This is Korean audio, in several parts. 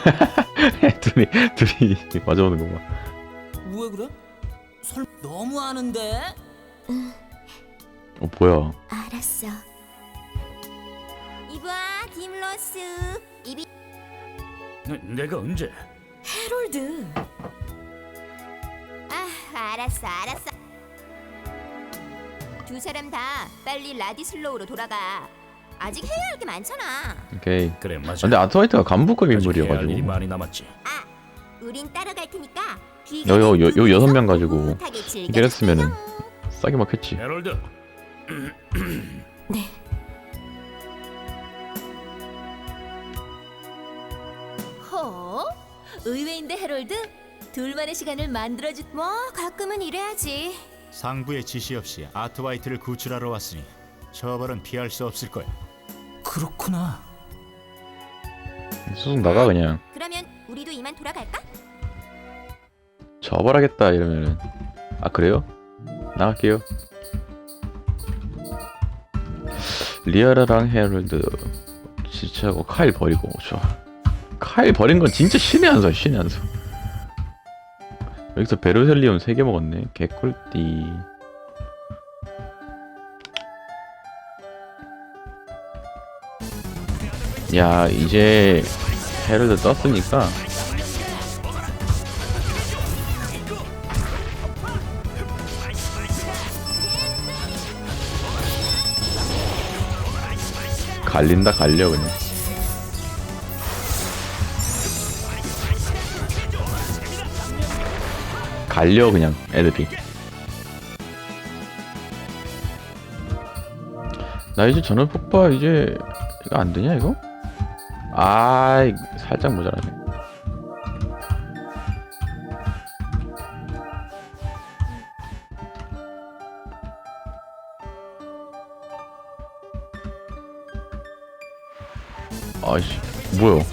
둘이 둘이 맞아오는 거 봐. 왜 그래? 설 너무 아는데? 어 뭐야? 알았어. 이봐, 네, 내, 내가 언제? 해롤드. 아, 알았어, 알았어. 두 사람 다 빨리 라디슬로우로 돌아가. 아직 해야 할 게 많잖아. 오케이. 그래 맞아. 근데 아트와이트가 간부급 아직 해야 할 일이 인물이어가지고 많이 남았지. 아, 우린 따라갈 테니까. 요, 요, 요, 요 여섯 명 가지고. 이랬으면은 싸게 먹혔지. 헤럴드. 허? 의외인데 해롤드? 둘만의 시간을 만들어주. 뭐 가끔은 이래야지. 상부의 지시 없이 아트와이트를 구출하러 왔으니 처벌은 피할 수 없을 거야. 그렇구나. 수숙 나가 그냥. 그러면 우리도 이만 돌아갈까? 처벌하겠다 이러면은 아 그래요? 나갈게요. 리아라랑 헤럴드 지치하고 카일 버리고 좋아. 카일 버린 건 진짜 신의 한 수야 신의 한 수. 여기서 베르셀리움 3개 먹었네. 개꿀띠. 야 이제 헤럴드 떴으니까. 갈린다 갈려 그냥. 갈려 그냥 애들이 나 이제 전원 폭파 이제 이거 안 되냐 이거? 아 살짝 모자라네. 아이씨 뭐야?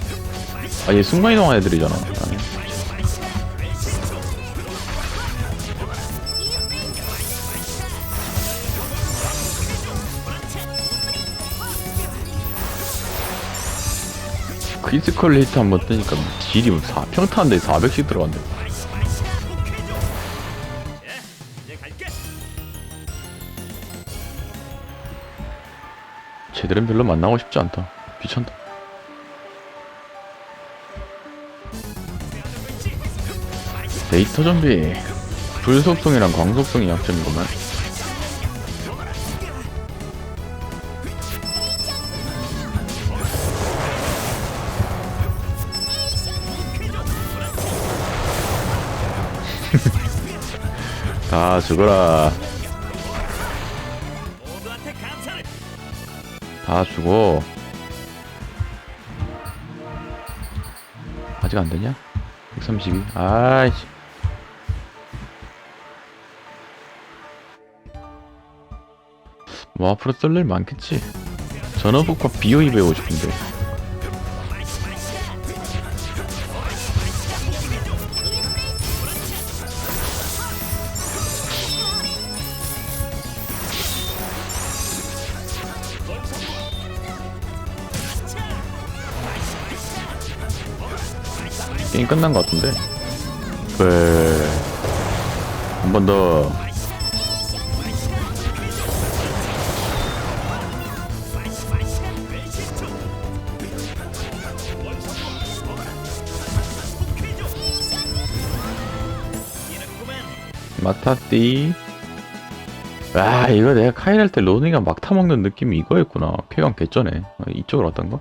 아얘 순간이동한 애들이잖아 아니. 크리티컬 히트 한번 뜨니까 딜이 4, 평타인데 400씩 들어간대 쟤들은 별로 만나고 싶지 않다. 귀찮다. 데이터 좀비. 불속성이랑 광속성이 약점이구만 다 죽어라. 다 죽어. 아직 안 되냐? 132 아이씨. 뭐 앞으로 썰일 많겠지? 전어북과 비오이 배우고 싶은데 게임 끝난 것 같은데. 네. 한번 더. 마타띠. 아 이거 내가 할때 로니가 막 타 먹는 느낌이 이거였구나. 쾌감 개쩌네. 아, 이쪽으로 왔던가?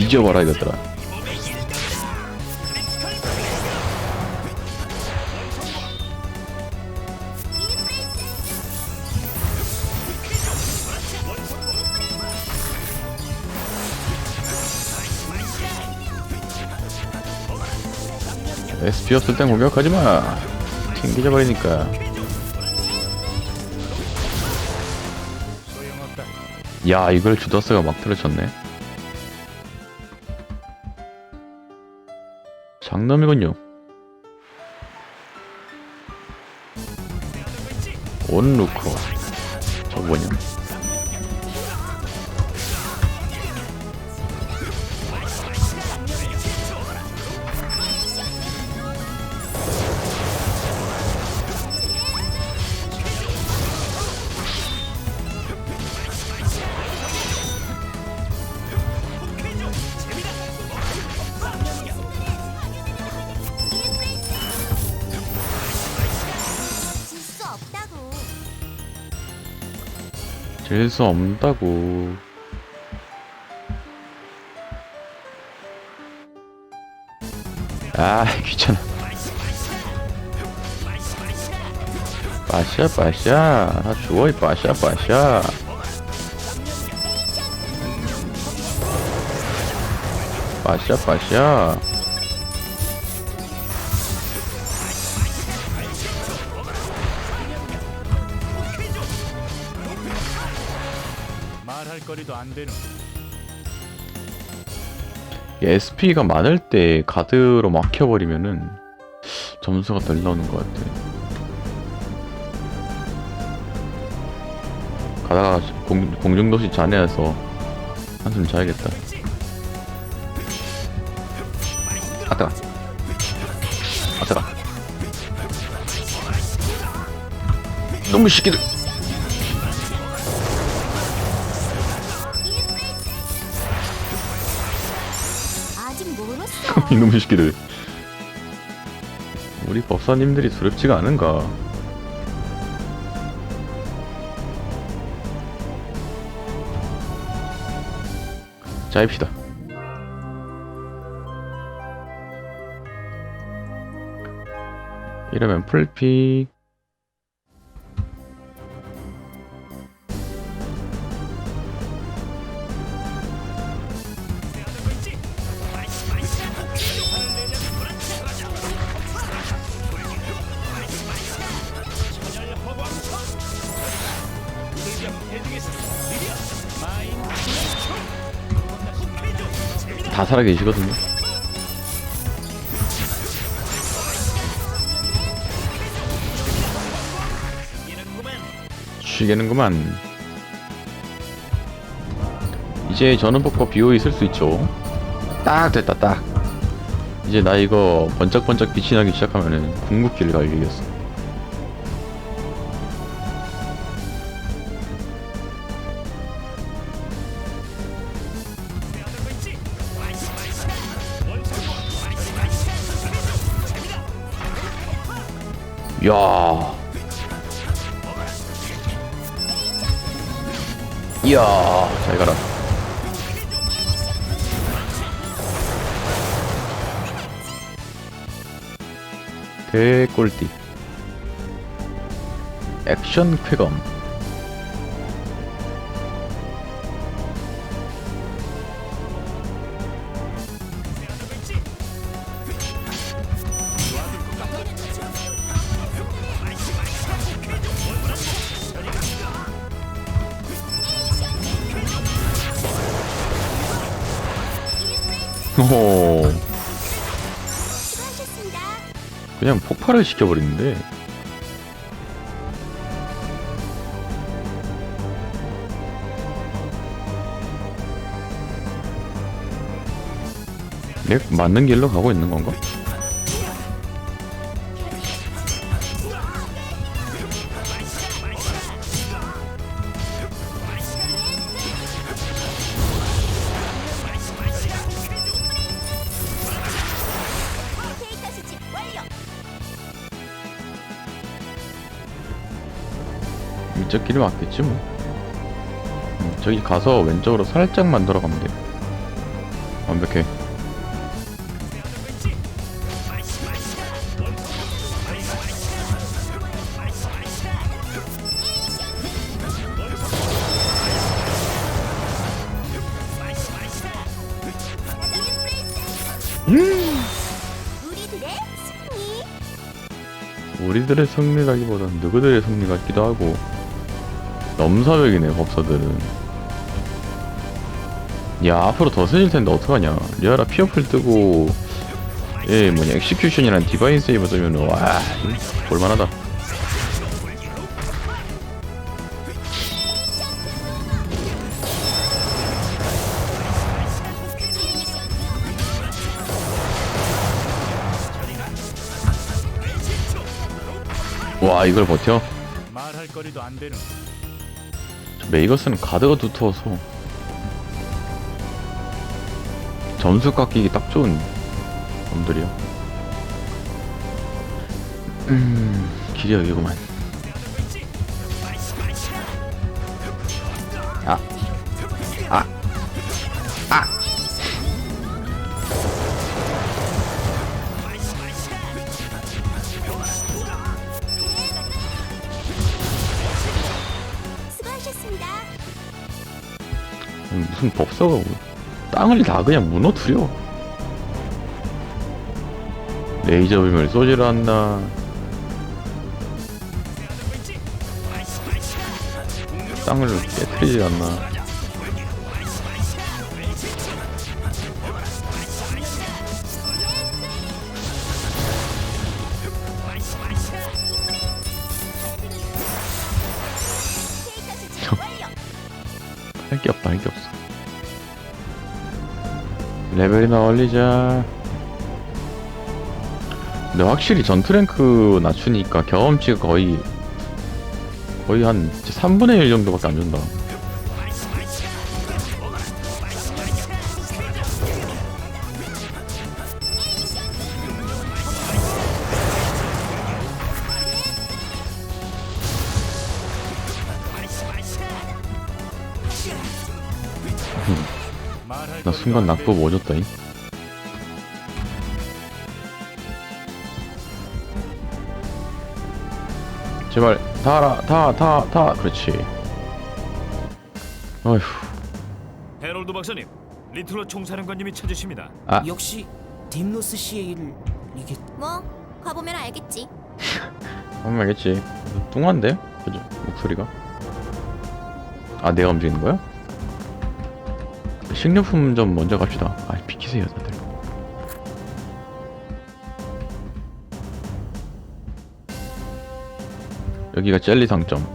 뒤져봐라 이것들아. SP 없을 땐 공격하지마. 튕기져 버리니까. 소용없다. 야 이걸 주더스가 막 틀어쳤네 장남이군요. 온루커. 저 뭐냐 질수 없다고. 아 귀찮아. 빠샤 빠샤. 다 죽어 이 빠샤 빠샤. 빠샤 빠샤 SP가 많을 때 가드로 막혀버리면은 점수가 덜 나오는 것 같아. 가다가 공, 공중도시 잔해서 한숨 자야겠다. 아 뜨가. 아 뜨가. 너무 시끼들. 이놈의 새끼들. 우리 법사님들이 두렵지가 않은가? 자 입시다. 이러면 풀피 살아 계시거든요. 쉬겠는구만. 이제 전원폭과 BOE 쓸수 있죠. 딱 됐다 딱. 이제 나 이거 번쩍번쩍 빛이 나기 시작하면은 궁극기를 갈 일이었어 야. 이야, 잘 가라. 개꿀띠. 액션 쾌감. 오, 수고하셨습니다. 그냥 폭발을 시켜버리는데. 내 맞는 길로 가고 있는 건가? 저기 가서 왼쪽으로 살짝만 돌아가면 돼. 완벽해. 승리. 우리들의 승리라기보단 누구들의 승리 같기도 하고 넘사벽이네 법사들은 야 앞으로 더 세질 텐데 어떡하냐. 리아라 피어풀 뜨고 예 뭐냐 엑시큐션이랑 디바인 세이버 뜨면 와 볼만하다. 와 이걸 버텨? 메이거스는 가드가 두터워서. 점수 깎이기 딱 좋은 놈들이야 음 길이 여기구만 아 아, 아. 수고하셨습니다. 무슨 법사가 뭐 땅을 다 그냥 무너뜨려. 레이저 빔을 쏘지를 않나 땅을 깨뜨리지 않나. 할 게 없다 할 게 없어 레벨이나 올리자. 근데 확실히 전투 랭크 낮추니까 경험치가 거의 거의 한 3분의 1 정도밖에 안 준다 순간 안 낙법 오졌다잉 제발 다라 다다다 그렇지 어휴 헤럴드 박사님, 리틀러 총사령관님이 찾으십니다. 아. 역시 딥노스 씨의 일을 이게 뭐 가보면 알겠지. 한번 알겠지 뚱한데? 그죠 목소리가 아 내가 움직이는 거야? 식료품 좀 먼저 갑시다 아 비키세요 다들 여기가 젤리 상점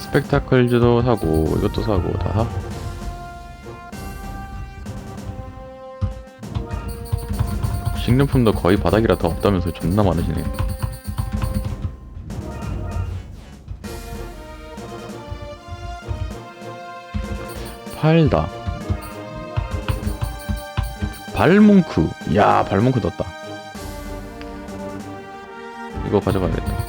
스펙타클즈도 사고 이것도 사고 다 사? 식료품도 거의 바닥이라 더 없다면서 존나 많으시네. 팔다. 발뭉크. 야, 발뭉크 넣었다. 이거 가져가야겠다.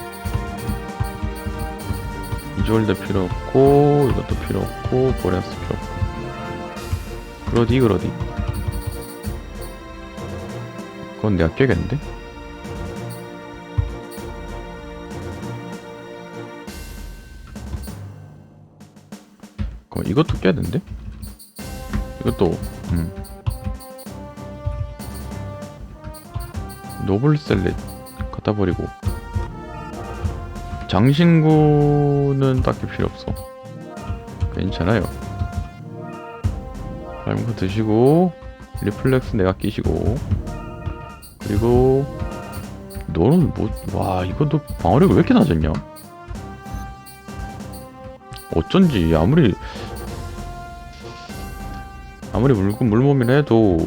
이졸드 필요 없고, 이것도 필요 없고, 보레스 필요 없고. 그러디, 그러디. 그건 내가 깨겠는데? 그 이것도 깨야 되는데? 이것도 음. 노블 셀렛 갖다 버리고. 장신구는 딱히 필요 없어. 괜찮아요. 발문크 드시고 리플렉스 내가 끼시고. 그리고 너는 뭐와 이것도 방어력이 왜 이렇게 낮았냐? 어쩐지 아무리 아무리 물고 물몸이라 해도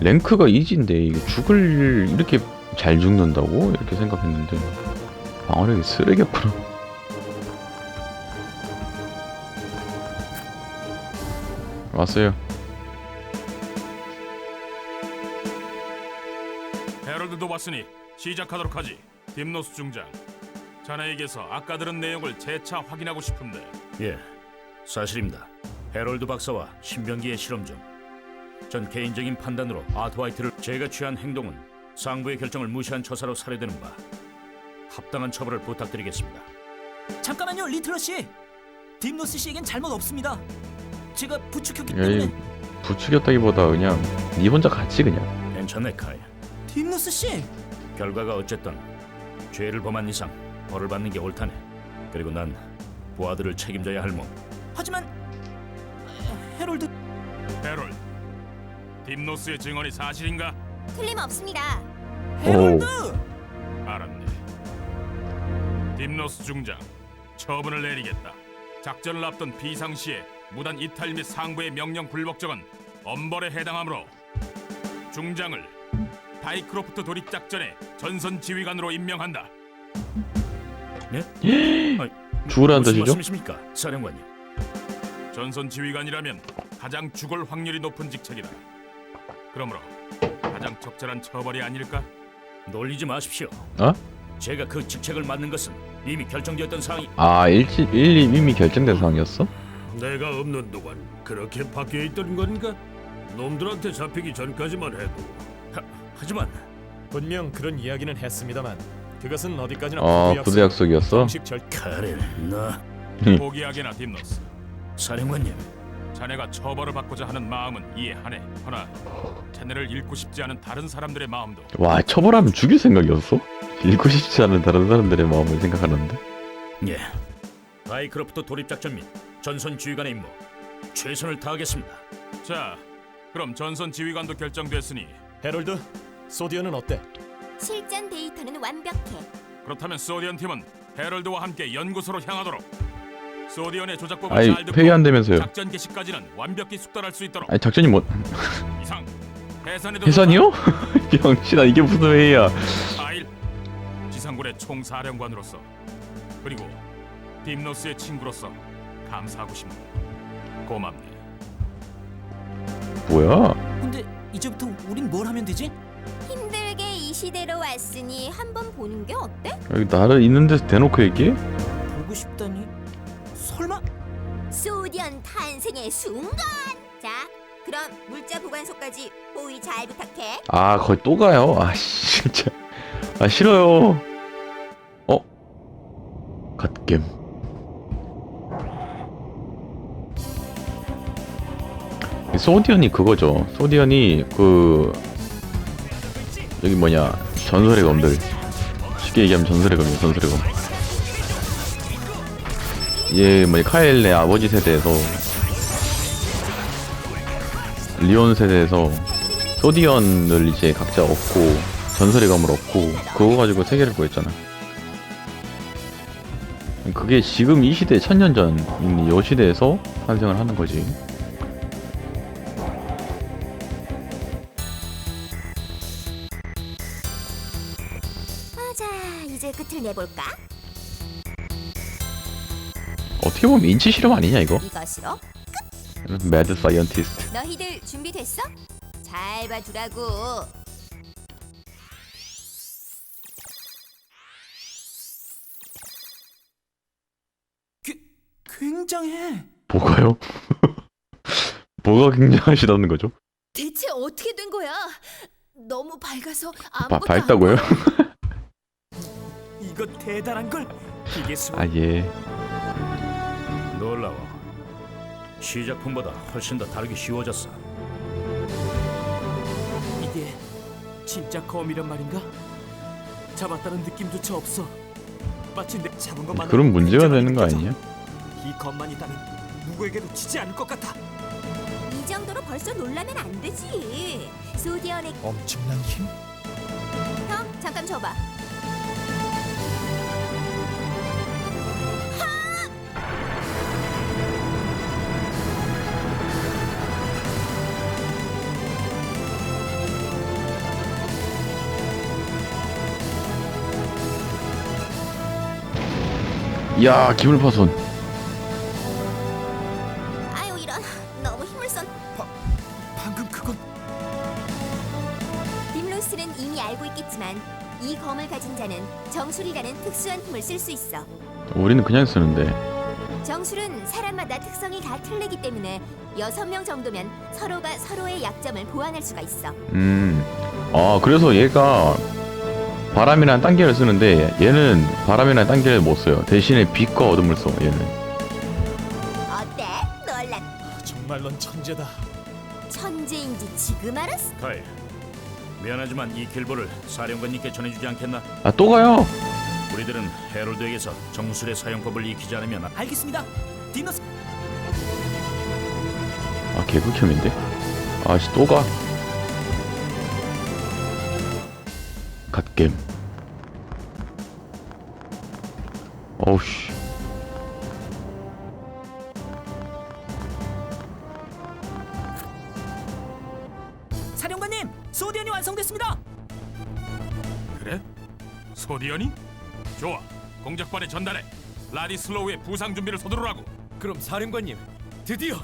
랭크가 이지인데 이게 죽을 이렇게 잘 죽는다고 이렇게 생각했는데 방어력이 쓰레기였구나 왔어요 헤럴드도 왔으니 시작하도록 하지. 딥노스 중장. 자네에게서 아까 들은 내용을 재차 확인하고 싶은데 예, 사실입니다. 헤럴드 박사와 신병기의 실험 중. 전 개인적인 판단으로 아트 화이트를 제가 취한 행동은 상부의 결정을 무시한 처사로 살해되는 바 합당한 처벌을 부탁드리겠습니다. 잠깐만요 리틀러 씨. 딥노스 씨에겐 잘못 없습니다. 제가 부추겼기 때문에 부추겼다기보다 그냥 니 혼자 같이 그냥 괜찮네 카이. 딥노스 씨. 결과가 어쨌든 죄를 범한 이상 벌을 받는 게 옳다네. 그리고 난 부하들을 책임져야 할 몸. 하지만 에, 헤럴드 헤럴드. 딥노스의 증언이 사실인가? 틀림없습니다. 헤럴드. 알았네. 딥노스 중장. 처분을 내리겠다. 작전을 앞둔 비상시에 무단 이탈 및 상부의 명령 불복종은 엄벌에 해당하므로 중장을 바이크로프트 돌입 작전의 전선 지휘관으로 임명한다. 네? 아니, 죽으라는 무슨 뜻이죠? 말씀이십니까, 사령관님? 전선 지휘관이라면 가장 죽을 확률이 높은 직책이다. 그러므로 가장 적절한 처벌이 아닐까? 놀리지 마십시오. 어? 제가 그 직책을 맡는 것은 이미 결정되었던 사항이 아 1, 1, 2 이미 결정된 상황이었어? 내가 없는 동안 그렇게 바뀌어 있던 건가? 놈들한테 잡히기 전까지만 해도 하, 하지만 분명 그런 이야기는 했습니다만 그것은 어디까지나 아 부대 약속이었어? 절나 포기하게나 딥노스. 사령관님 자네가 처벌을 받고자 하는 마음은 이해하네. 허나 자네를 잃고 싶지 않은 다른 사람들의 마음도 와 처벌하면 죽일 생각이었어? 잃고 싶지 않은 다른 사람들의 마음을 생각하는데 예. 바이크로프트 돌입 작전 및 전선 지휘관의 임무 최선을 다하겠습니다. 자, 그럼 전선 지휘관도 결정됐으니 헤럴드 소디언은 어때? 실전 데이터는 완벽해. 그렇다면 소디언 팀은 헤럴드와 함께 연구소로 향하도록. 소디언의 조작법을 아이 잘 듣고 회의한다면서요 작전 개시까지는 완벽히 숙달할 수 있도록 아니 작전이 뭐 이상 해산에도 해산이요? 병신아 이게 무슨 회의야 아일 지상군의 총사령관으로서 그리고 딥노스의 친구로서 감사하고 싶네. 고맙네. 뭐야 근데 이제부터 우린 뭘 하면 되지? 시대로 왔으니 한번 보는 게 어때? 여기 나를 있는 데서 대놓고 얘기해? 보고 싶다니? 설마? 소디언 탄생의 순간. 자, 그럼 물자 보관소까지 호의 잘 부탁해. 아 거의 또 가요? 아 씨, 진짜 아 싫어요 어? 갓겜 소디언이 그거죠 소디언이 그 여기 뭐냐 전설의 검들 쉽게 얘기하면 전설의 검이에요 전설의 검 얘 뭐냐 카엘의 아버지 세대에서 리온 세대에서 소디언을 이제 각자 얻고 전설의 검을 얻고 그거 가지고 세계를 구했잖아. 그게 지금 이 시대 천년 전인 이 시대에서 탄생을 하는 거지. 자, 이제 끝을 내볼까? 어떻게 보면 인치 실험 아니냐 이거? 이것으로 매드 사이언티스트. 너희들 준비됐어? 잘 봐두라고. 굉장해. 뭐가요? 뭐가 굉장하시다는 거죠? 대체 어떻게 된 거야? 너무 밝아서 바, 아무것도 밝다고요? 이거 대단한 걸. 이게 수. 아 예. 놀라워. 시작품보다 훨씬 더 다르기 쉬워졌어. 이게 진짜 검이란 말인가? 잡았다는 느낌조차 없어. 마치 내 잡은 것만. 그런 문제가 되는 거 아니냐? 이 검만 있다면 누구에게도 지지 않을 것 같아. 이 정도로 벌써 놀라면 안 되지. 소디언의 엄청난 힘? 형 잠깐 줘봐. 야 기물 파손. 아유 이런 너무 힘을 썼. 방금 그건 딥로스는 이미 알고 있겠지만 이 검을 가진 자는 정술이라는 특수한 힘을 쓸 수 있어. 우리는 그냥 쓰는데. 정술은 사람마다 특성이 다 틀리기 때문에 여섯 명 정도면 서로가 서로의 약점을 보완할 수가 있어. 음. 아, 그래서 얘가 바람이라는 단계를 쓰는데 얘는 바람이라는 단계를 못 써요. 대신에 빛과 어둠을 써. 얘는. 어때? 놀라 정말 넌 천재다. 천재인지 지금 알았어? 카일, 미안하지만 이 길보를 사령관님께 전해주지 않겠나? 아, 또 가요. 우리들은 헤럴드에게서 정술의 사용법을 익히지 않으면 알겠습니다. 디너스 아, 개극혐인데. 아씨, 또 가. 갓겜 어우씨. 사령관님 소디언이 완성됐습니다. 그래? 소디언이? 좋아. 공작반에 전달해 라디슬로우의 부상 준비를 서두르라고. 그럼 사령관님 드디어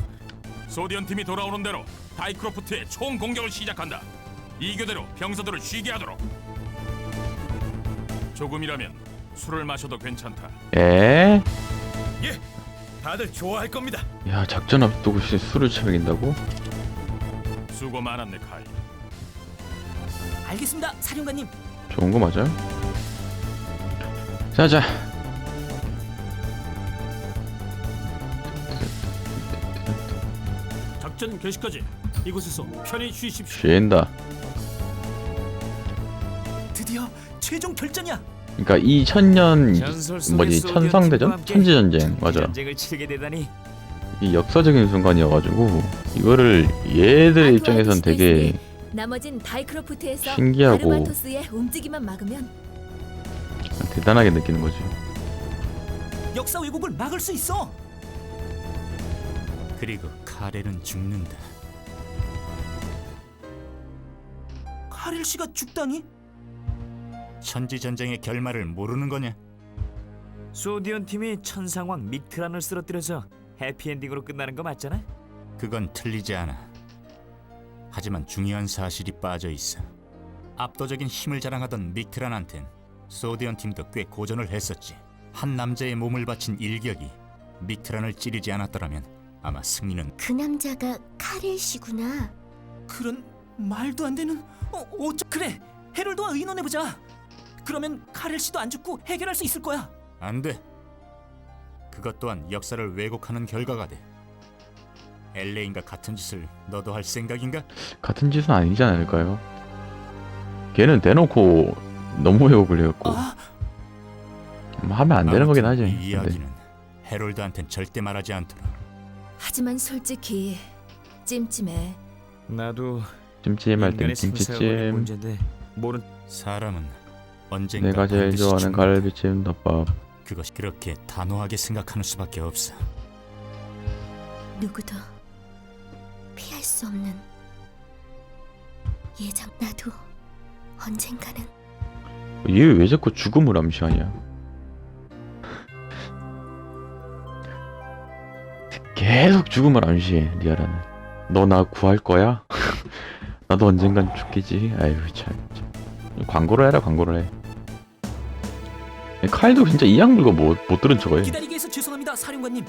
소디언 팀이 돌아오는 대로 다이크로프트의 총 공격을 시작한다. 이 교대로 병사들을 쉬게 하도록. 조금이라면 술을 마셔도 괜찮다. 에? 예, 다들 좋아할 겁니다. 야 작전 앞두고 씨 술을 처먹인다고? 수고 많았네, 카이. 알겠습니다, 사령관님. 좋은 거 맞아요? 자자 작전 개시까지 이곳에서 편히 쉬십시오. 쉰다 최종 결전이야. 그러니까 이 천년 전설 속의 뭐지 소디언 팀과 천상대전? 천지전쟁 맞아 이 역사적인 순간이어가지고 이거를 얘들 입장에선 되게 신기하고 대단하게 느끼는 거지 역사 왜곡을 막을 수 있어. 그리고 카렐은 죽는다. 카릴 씨가 죽다니? 천지 전쟁의 결말을 모르는 거냐? 소디언 팀이 천상왕 믹트란을 쓰러뜨려서 해피엔딩으로 끝나는 거 맞잖아? 그건 틀리지 않아. 하지만 중요한 사실이 빠져 있어. 압도적인 힘을 자랑하던 믹트란한텐 소디언 팀도 꽤 고전을 했었지. 한 남자의 몸을 바친 일격이 믹트란을 찌르지 않았더라면 아마 승리는 그 남자가 카릴 씨구나. 그런 말도 안 되는. 어, 어쩌... 그래, 헤럴드와 의논해 보자. 그러면 카릴 씨도 안 죽고 해결할 수 있을 거야. 안 돼. 그것 또한 역사를 왜곡하는 결과가 돼. 엘레인과 같은 짓을 너도 할 생각인가? 같은 짓은 아니지 않을까요? 걔는 대놓고 너무 왜곡을 해갖고 아, 뭐 하면 안 되는 거긴 하지 아무튼 이 근데 이야기는 헤롤드한텐 절대 말하지 않도록. 하지만 솔직히 찜찜해. 나도 찜찜할 땐 인간의 생사가 걸린 김치찜 문제인데 모른 사람은 언젠가 내가 제일 반드시 좋아하는 죽는다. 갈비찜 덮밥 그것이 그렇게 단호하게 생각하는 수밖에 없어. 누구도 피할 수 없는 예정. 나도 언젠가는 얘 왜 자꾸 죽음을 암시하냐 계속 죽음을 암시해 리아라는 너 나 구할 거야? 나도 언젠간 죽겠지 아유 참, 참. 광고를 해라 광고를 해 칼도 진짜 이악 물고 못, 못 들은 척해 기다리게 해서 죄송합니다, 사령관님.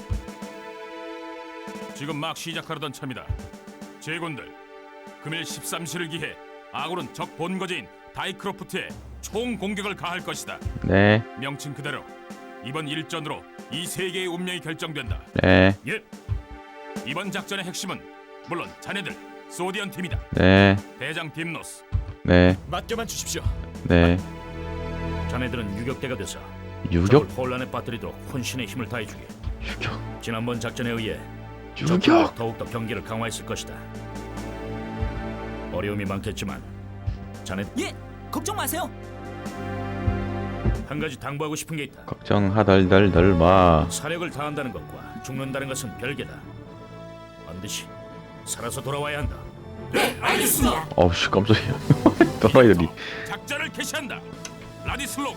지금 막 시작하려던 참이다. 제군들, 금일 13시를 기해 아군은 적 본거지인 다이크로프트에 총 공격을 가할 것이다. 네 명칭 그대로 이번 일전으로 이 세계의 운명이 결정된다. 네, 예. 이번 작전의 핵심은 물론 자네들 소디언 팀이다. 네, 대장 딥노스, 네, 맡겨만 주십시오. 네. 자네들은 유격대가 돼서 유격? 적을 혼란에 빠뜨리도록 혼신의 힘을 다해주게. 유격? 지난번 작전에 의해 유격? 더욱더 경계를 강화했을 것이다. 어려움이 많겠지만 자네 예, 걱정 마세요. 한 가지 당부하고 싶은 게 있다. 걱정하덜덜덜 마 사력을 다한다는 것과 죽는다는 것은 별개다. 반드시 살아서 돌아와야 한다. 어우씨 깜짝이야 또라이들이 작전을 개시한다. 라디슬로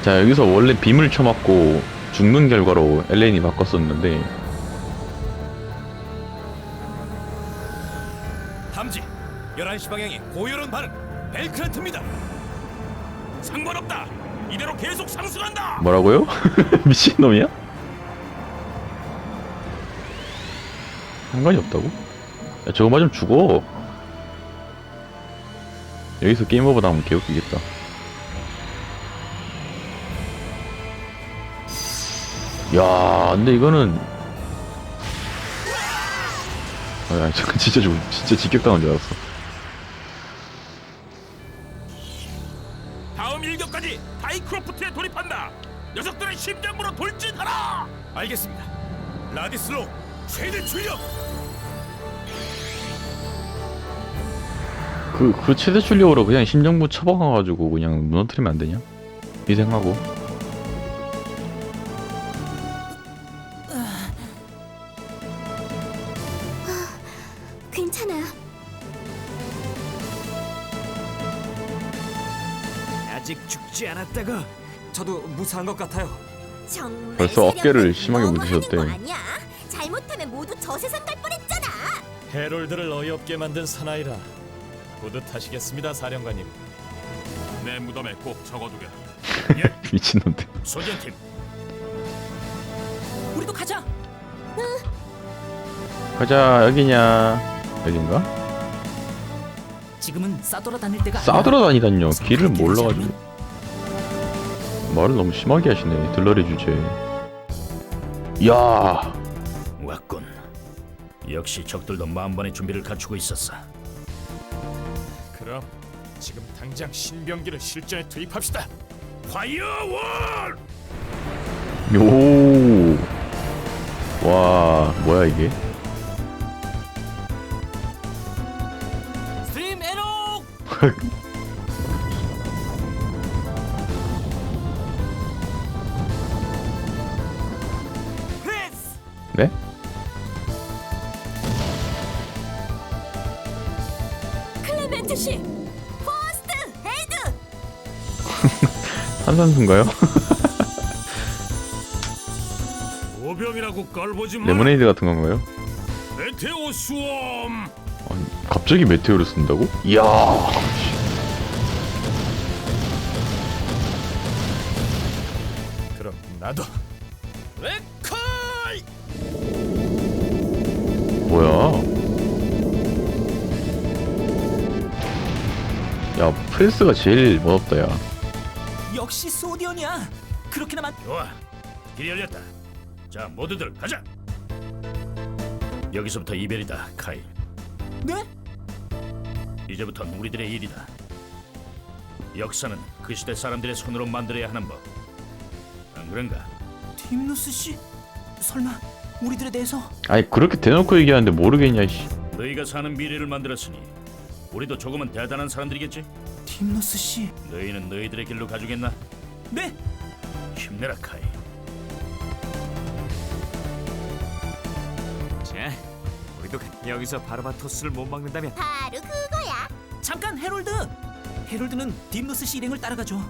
자 여기서 원래 빔을 쳐맞고 죽는 결과로 엘레인이 바꿨었는데 탐지 11시 방향에 고요한 발음 벨크란트입니다. 상관없다. 이대로 계속 상승한다. 뭐라고요? 미친놈이야? 상관이 없다고? 야 저거 맞으면 죽어 여기서 게임 오버 나오면 개웃기겠다 야 근데 이거는 아 야, 잠깐 진짜 죽 진짜 직격당한 줄 알았어 알겠습니다. 라디슬로 최대 출력. 그, 그 최대 출력으로 그냥 심정부 처박아가지고 그냥 무너뜨리면 안 되냐? 괜찮아요. 아직 죽지 않았다고. 저도 무사한 것 같아요. 정말 벌써 어깨를 심하게 문드셨대. 아니야? 잘못하면 모두 저 세상 갈 뻔했잖아. 해롤드를 어이없게 만든 사나이라 뿌듯하시겠습니다, 사령관님. 내 무덤에 꼭 적어두게. 미친놈들. 소디언 팀 우리도 가자. 가자, 여기냐. 여긴가? 지금은 싸돌아 다닐 때가 싸돌아다니다니요. 길을 몰라가지고. 말을 너무 심하게 하시네. 들러리 주제. 이야. 왔군. 역시 적들도 만반의 준비를 갖추고 있었어. 그럼 지금 당장 신병기를 실전에 투입합시다. 파이어월! 요. 와, 뭐야 이게? 탄산수인가요? 오병이라고 깔보지 마. 레모네이드 같은 건가요? 메테오 수엄. 아니, 갑자기 메테오를 쓴다고? 이야. 그럼 나도 뭐야? 야, 프레스가 제일 멋없다, 야. 역시 소디언이야. 그렇게나만 좋아. 길이 열렸다. 자, 모두들 가자. 여기서부터 이별이다, 카일. 네? 이제부터 는 우리들의 일이다. 역사는 그 시대 사람들의 손으로 만들어야 하는 법. 안 그런가? 팀누스 씨? 설마 우리들에 대해서? 아니, 그렇게 대놓고 얘기하는데 모르겠냐, 씨. 너희가 사는 미래를 만들었으니 우리도 조금은 대단한 사람들이겠지? 팀누스 씨? 너희는 너희들의 길로 가주겠나? 네. 힘내라, 카일. 자, 우리도 여기서 바르바토스를 못 막는다면 바로 그거야. 잠깐 헤롤드. 헤롤드는 딥누스 씨 일행을 따라가죠.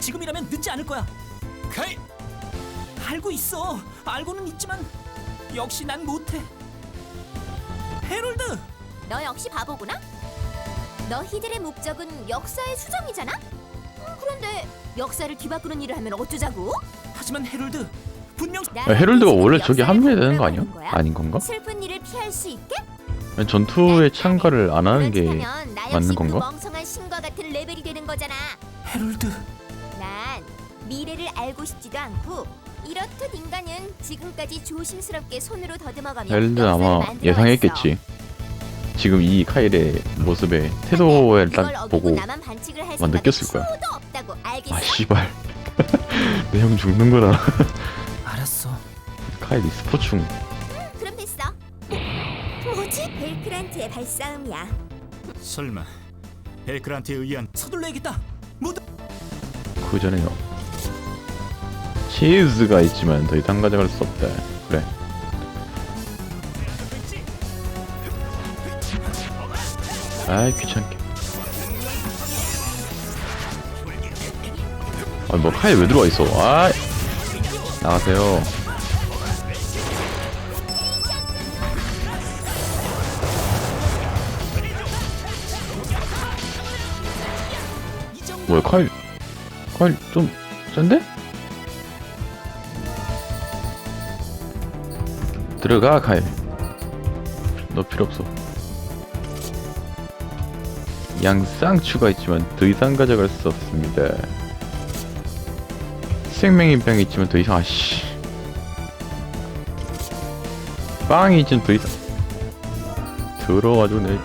지금이라면 늦지 않을 거야. 카이. 알고 있어. 알고는 있지만 역시 난 못해. 헤롤드. 너 역시 바보구나. 너희들의 목적은 역사의 수정이잖아. 음, 그런데 역사를 뒤바꾸는 일을 하면 어쩌자고? 하지만 헤롤드 분명 야, 헤럴드가 원래 저기 합류해야 되는 거 아니야? 아닌 건가? 슬픈 일을 피할 수 있게? 아니, 전투에 참가를 안 하는 게 그렇다면 나 역시 맞는 그 건가? 멍청한 신과 같은 레벨이 되는 거잖아. 헤롤드. 난 미래를 알고 싶지도 않고 이렇듯 인간은 지금까지 조심스럽게 손으로 더듬어가며 헤럴드 역사를 아마 만들어왔어. 예상했겠지. 지금 이 카일의 모습에 태도를 딱 보고 생각이 느꼈을 거야. 아 씨발 내 형 죽는 거다 알았어. 카일이 스포충 그럼 됐어. 뭐지? 벨크란트의 발싸움이야. 설마 헬크란트에 의한 서둘러야겠다. 모두 그 전에요 치즈가 있지만 더 이상 가져갈 수 없다 그래 아이 귀찮게. 아니 뭐 카일 왜 들어와 있어? 아이. 나가세요. 뭐야 카일 카일 좀 센데? 들어가 카일 너 필요 없어 양쌍추가 있지만 더 이상 가져갈 수 없습니다. 생명의 병이 있지만 더 이상 아씨. 빵이 있지만 더 이상. 들어가지고 내